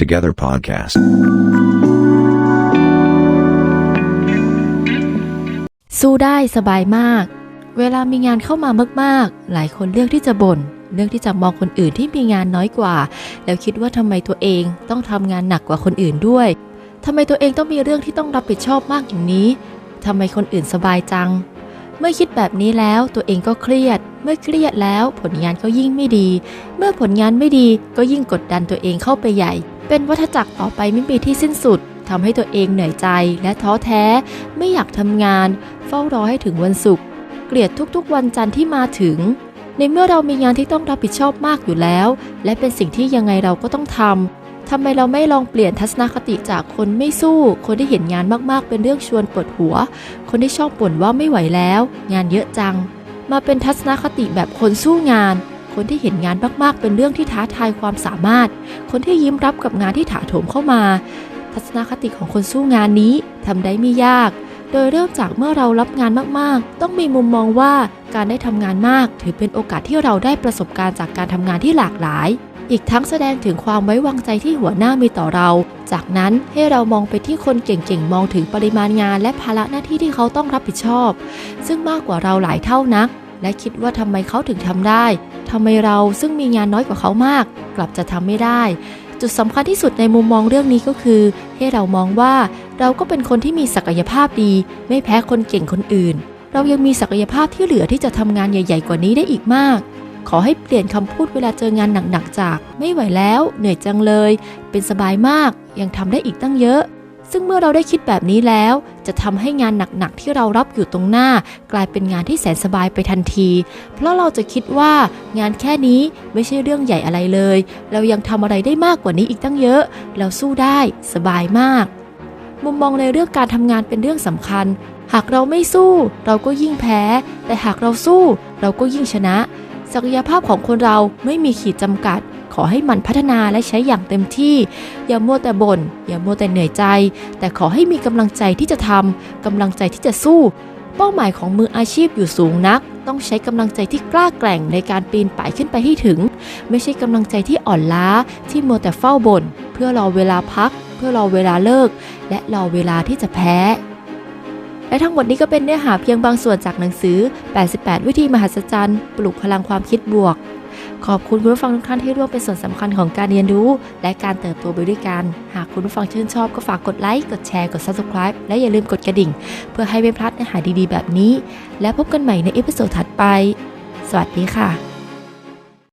Together Podcast. สู้ได้สบายมาก เวลามีงานเข้ามามากๆ หลายคนเลือกที่จะบน่น เลือกที่จะมองคนอื่นที่มีงานน้อยกว่า แล้วคิดว่าทำไมตัวเองต้องทำงานหนักกว่าคนอื่นด้วยทำไมตัวเองต้องมีเรื่องที่ต้องรับผิดชอบมากอย่างนี้ทำไมคนอื่นสบายจัง เมื่อคิดแบบนี้แล้วตัวเองก็เครียด เมื่อเครียดแล้วผลงานก็ยิ่งไม่ดี เมื่อผลงานไม่ดีก็ยิ่งกดดันตัวเองเข้าไปใหญ่ เป็นวัฏจักรต่อไปไม่มีที่สิ้นสุดทำให้ตัวเองเหนื่อยใจและท้อแท้ ไม่อยากทำงาน เฝ้ารอให้ถึงวันศุกร์เกลียดทุกๆวันจันทร์ที่มาถึง ในเมื่อเรามีงานที่ต้องรับผิดชอบมากอยู่แล้ว และเป็นสิ่งที่ยังไงเราก็ต้องทำทำไมเราไม่ลองเปลี่ยนทัศนคติจากคนไม่สู้ คนที่เห็นงานมากๆ เป็นเรื่องชวนปวดหัว คนที่ชอบบ่นว่าไม่ไหวแล้ว งานเยอะจัง มาเป็นทัศนคติแบบคนสู้งาน คนที่เห็นงานมากๆ เป็นเรื่องที่ท้าทายความสามารถ คนที่ยิ้มรับกับงานที่ถาโถมเข้ามา ทัศนคติของคนสู้งานนี้ทำได้ไม่ยาก โดยเริ่มจากเมื่อเรารับงานมากๆ ต้องมีมุมมองว่าการได้ทำงานมาก ถือเป็นโอกาสที่เราได้ประสบการณ์จากการทำงานที่หลากหลายอีกทั้งแสดงถึงความไว้วางใจที่หัวหน้ามีต่อเรา จากนั้นให้เรามองไปที่คนเก่งๆ มองถึงปริมาณงานและภาระหน้าที่ที่เขาต้องรับผิดชอบ ซึ่งมากกว่าเราหลายเท่านัก และคิดว่าทำไมเขาถึงทำได้ทำไมเราซึ่งมีงานน้อยกว่าเขามาก กลับจะทำไม่ได้ จุดสำคัญที่สุดในมุมมองเรื่องนี้ก็คือ ให้เรามองว่าเราก็เป็นคนที่มีศักยภาพดี ไม่แพ้คนเก่งคนอื่น เรายังมีศักยภาพที่เหลือที่จะทำงานใหญ่ ๆ กว่านี้ได้อีกมาก ขอให้เปลี่ยนคำพูดเวลาเจองานหนักๆจาก ไม่ไหวแล้ว เหนื่อยจังเลย เป็นสบายมาก ยังทำได้อีกตั้งเยอะ ซึ่งเมื่อเราได้คิดแบบนี้แล้ว จะทำให้งานหนักๆที่เรารับอยู่ตรงหน้า กลายเป็นงานที่แสนสบายไปทันที เพราะเราจะคิดว่างานแค่นี้ไม่ใช่เรื่องใหญ่อะไรเลย เรายังทำอะไรได้มากกว่านี้อีกตั้งเยอะ เราสู้ได้สบายมาก มุมมองในเรื่องการทำงานเป็นเรื่องสำคัญ หากเราไม่สู้ เราก็ยิ่งแพ้ แต่หากเราสู้ เราก็ยิ่งชนะ ศักยภาพของคนเราไม่มีขีดจำกัด ขอให้มันพัฒนาและใช้อย่างเต็มที่ อย่ามัวแต่บน่นอย่ามัวแต่เหนื่อยใจ แต่ขอให้มีกำลังใจที่จะทำกำลังใจที่จะสู้ เป้าหมายของมืออาชีพอยู่สูงนัก ต้องใช้กำลังใจที่กล้าแกร่งในการปีนป่ายขึ้นไปให้ถึง ไม่ใช่กำลังใจที่อ่อนล้าที่มัวแต่เฝ้าบน่นเพื่อรอเวลาพัก เพื่อรอเวลาเลิก และรอเวลาที่จะแพ้และทั้งหมดนี้ก็เป็นเนื้อหาเพียงบางส่วนจากหนังสือ 88 วิธีมหัศจรรย์ ปลุกพลังความคิดบวก ขอบคุณคุณผู้ฟังทุกท่านที่ร่วมเป็นส่วนสำคัญของการเรียนรู้ และการเติบโตไปด้วยกัน หากคุณผู้ฟังชื่นชอบก็ฝากกดไลค์ กดแชร์ กด subscribe และอย่าลืมกดกระดิ่ง เพื่อให้ไม่พลาดเนื้อหาดีๆ แบบนี้ และพบกันใหม่ในเอพิโซดถัดไป สวัสดีค่ะ